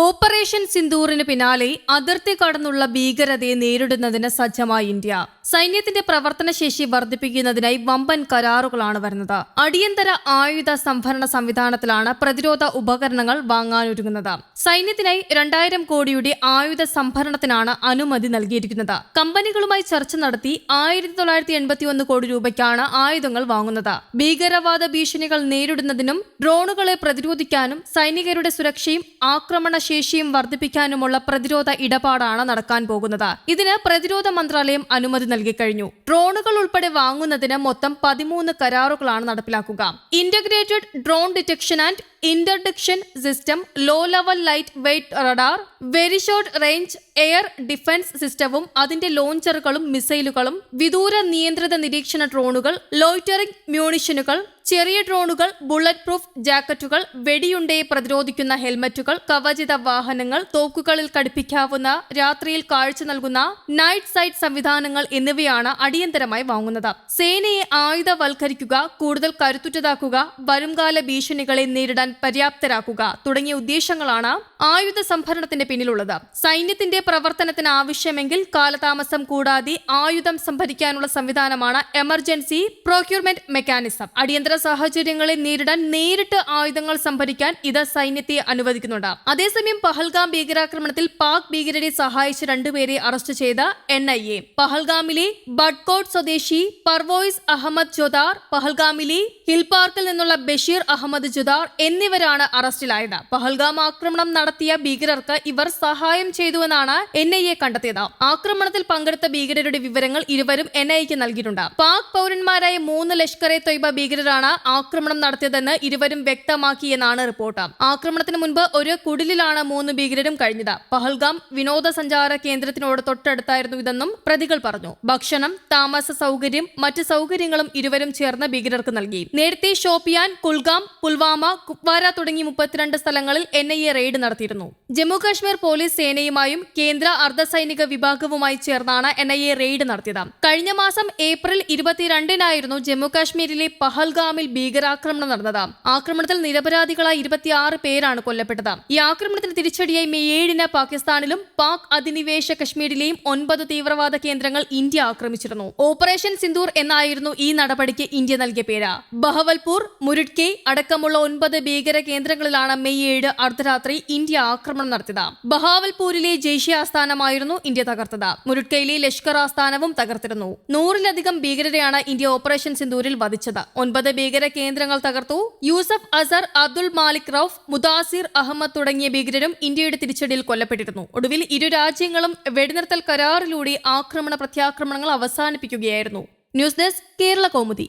Operation സിന്ദൂറിന് പിന്നാലെ അതിർത്തി കടന്നുള്ള ഭീകരതയെ നേരിടുന്നതിന് സജ്ജമായി ഇന്ത്യ. സൈന്യത്തിന്റെ പ്രവർത്തനശേഷി വർദ്ധിപ്പിക്കുന്നതിനായി വമ്പൻ കരാറുകളാണ് വരുന്നത്. അടിയന്തര ആയുധ സംഭരണ സംവിധാനത്തിലാണ് പ്രതിരോധ ഉപകരണങ്ങൾ വാങ്ങാനൊരുങ്ങുന്നത്. സൈന്യത്തിനായി രണ്ടായിരം കോടിയുടെ ആയുധ സംഭരണത്തിനാണ് അനുമതി നൽകിയിരിക്കുന്നത്. കമ്പനികളുമായി ചർച്ച നടത്തി ആയിരത്തി തൊള്ളായിരത്തി എൺപത്തി ഒന്ന് കോടി രൂപയ്ക്കാണ് ആയുധങ്ങൾ വാങ്ങുന്നത്. ഭീകരവാദ ഭീഷണികൾ നേരിടുന്നതിനും ഡ്രോണുകളെ പ്രതിരോധിക്കാനും സൈനികരുടെ സുരക്ഷയും ആക്രമണശേഷിയും വർദ്ധിപ്പിക്കാനുമുള്ള പ്രതിരോധ ഇടപാടാണ് നടക്കാൻ പോകുന്നത്. ഇതിന് പ്രതിരോധ മന്ത്രാലയം അനുമതി നൽകിക്കഴിഞ്ഞു. ഡ്രോണുകൾ ഉൾപ്പെടെ വാങ്ങുന്നതിന് മൊത്തം പതിമൂന്ന് കരാറുകളാണ് നടപ്പിലാക്കുക. Integrated drone detection and interdiction system low level light weight radar very short range air defence സിസ്റ്റവും അതിന്റെ ലോഞ്ചറുകളും മിസൈലുകളും വിദൂര നിയന്ത്രിത നിരീക്ഷണ ഡ്രോണുകൾ ലോയിറ്ററിംഗ് മ്യൂണിഷനുകൾ ചെറിയ ഡ്രോണുകൾ ബുള്ളറ്റ് പ്രൂഫ് ജാക്കറ്റുകൾ വെടിയുണ്ടയെ പ്രതിരോധിക്കുന്ന ഹെൽമറ്റുകൾ കവചിത വാഹനങ്ങൾ തോക്കുകളിൽ ഘടിപ്പിക്കാവുന്ന രാത്രിയിൽ കാഴ്ച നൽകുന്ന നൈറ്റ് സൈറ്റ് സംവിധാനങ്ങൾ എന്നിവയാണ് അടിയന്തരമായി വാങ്ങുന്നത്. സേനയെ ആയുധവൽക്കരിക്കുക കൂടുതൽ കരുത്തുറ്റതാക്കുക വരുംകാല ഭീഷണികളെ നേരിടാൻ പര്യാപ്തരാക്കുക തുടങ്ങിയ ഉദ്ദേശങ്ങളാണ് ആയുധ സംഭരണത്തിന്റെ പിന്നിലുള്ളത്. സൈന്യത്തിന്റെ പ്രവർത്തനത്തിന് ആവശ്യമെങ്കിൽ കാലതാമസം കൂടാതെ ആയുധം സംഭരിക്കാനുള്ള സംവിധാനമാണ് എമർജൻസി പ്രൊക്യൂർമെന്റ് മെക്കാനിസം. അടിയന്തര സാഹചര്യങ്ങളെ നേരിടാൻ നേരിട്ട് ആയുധങ്ങൾ സംഭരിക്കാൻ ഇത് സൈന്യത്തെ അനുവദിക്കുന്നുണ്ട്. അതേസമയം പഹൽഗാം ഭീകരാക്രമണത്തിൽ പാക് ഭീകരരെ സഹായിച്ച രണ്ടുപേരെ അറസ്റ്റ് ചെയ്ത എൻ ഐ എ. പഹൽഗാമിലെ ബഡ്കോട്ട് സ്വദേശി പർവോയിസ് അഹമ്മദ് ജൊദാർ പഹൽഗാമിലെ ഹിൽപാർക്കിൽ നിന്നുള്ള ബഷീർ അഹമ്മദ് ജുദാർ എന്നിവരാണ് അറസ്റ്റിലായത്. പഹൽഗാം ആക്രമണം നടത്തിയ ഭീകരർക്ക് ഇവർ സഹായം ചെയ്തുവെന്നാണ് എൻ ഐ എ കണ്ടെത്തിയത്. ആക്രമണത്തിൽ പങ്കെടുത്ത ഭീകരരുടെ വിവരങ്ങൾ ഇരുവരും എൻ ഐക്ക് നൽകിയിട്ടുണ്ട്. പാക് പൗരന്മാരായ മൂന്ന് ലഷ്കർ എ തൊയ്ബ ഭീകരരാണ് ആക്രമണം നടത്തിയതെന്ന് ഇരുവരും വ്യക്തമാക്കിയെന്നാണ് റിപ്പോർട്ട്. ആക്രമണത്തിന് മുൻപ് ഒരു കുടിലിലാണ് മൂന്ന് ഭീകരരും കഴിഞ്ഞത്. പഹൽഗാം വിനോദസഞ്ചാര കേന്ദ്രത്തിനോട് തൊട്ടടുത്തായിരുന്നു ഇതെന്നും പ്രതികൾ പറഞ്ഞു. ഭക്ഷണം താമസ സൗകര്യം മറ്റ് സൗകര്യങ്ങളും ഇരുവരും ചേർന്ന് ഭീകരർക്ക് നൽകി. നേരത്തെ ഷോപ്പിയാൻ കുൽഗാം പുൽവാമ കുപ്വാര തുടങ്ങി മുപ്പത്തിരണ്ട് സ്ഥലങ്ങളിൽ എൻ ഐ എ റെയ്ഡ് നടത്തിയിരുന്നു. ജമ്മുകാശ്മീർ പോലീസ് സേനയുമായും കേന്ദ്ര അർദ്ധസൈനിക വിഭാഗവുമായി ചേർന്നാണ് എൻ ഐ എ റെയ്ഡ് നടത്തിയത്. കഴിഞ്ഞ മാസം ഏപ്രിൽ ഇരുപത്തിരണ്ടിനായിരുന്നു ജമ്മുകാശ്മീരിലെ പഹൽഗാമിൽ ഭീകരാക്രമണം നടന്നത്. ആക്രമണത്തിൽ നിരപരാധികളായ ഇരുപത്തിയാറ് പേരാണ് കൊല്ലപ്പെട്ടത്. ഈ ആക്രമണത്തിന് തിരിച്ചടിയായി മെയ് ഏഴിന് പാകിസ്ഥാനിലും പാക് അധിനിവേശ കശ്മീരിലെയും ഒൻപത് തീവ്രവാദ കേന്ദ്രങ്ങൾ ഇന്ത്യ ആക്രമിച്ചിരുന്നു. ഓപ്പറേഷൻ സിന്ദൂർ എന്നായിരുന്നു ഈ നടപടിക്ക് ഇന്ത്യ നൽകിയ പേര്. ബഹവൽപൂർ മുരുഡ്കെ അടക്കമുള്ള ഒൻപത് ഭീകര കേന്ദ്രങ്ങളിലാണ് മെയ് ഏഴ് അർദ്ധരാത്രി ഇന്ത്യ ആക്രമണം നടത്തിയത്. ബഹാവൽപൂരിലെ ജെയ്ഷെ ആസ്ഥാനമായിരുന്നു ഇന്ത്യ തകർത്തത്. മുരുട്കയിലെ ലഷ്കർ ആസ്ഥാനവും തകർത്തിരുന്നു. നൂറിലധികം ഭീകരരെയാണ് ഇന്ത്യ ഓപ്പറേഷൻ സിന്ദൂരിൽ വധിച്ചത്. ഒൻപത് ഭീകര കേന്ദ്രങ്ങൾ തകർത്തു. യൂസഫ് അസർ അബ്ദുൾ മാലിക് റൌഫ് മുദാസിർ അഹമ്മദ് തുടങ്ങിയ ഭീകരരും ഇന്ത്യയുടെ തിരിച്ചടിയിൽ കൊല്ലപ്പെട്ടിരുന്നു. ഒടുവിൽ ഇരു രാജ്യങ്ങളും വെടിനിർത്തൽ കരാറിലൂടെ ആക്രമണ പ്രത്യാക്രമണങ്ങൾ അവസാനിപ്പിക്കുകയായിരുന്നു. News desk Kerala Kaumudi.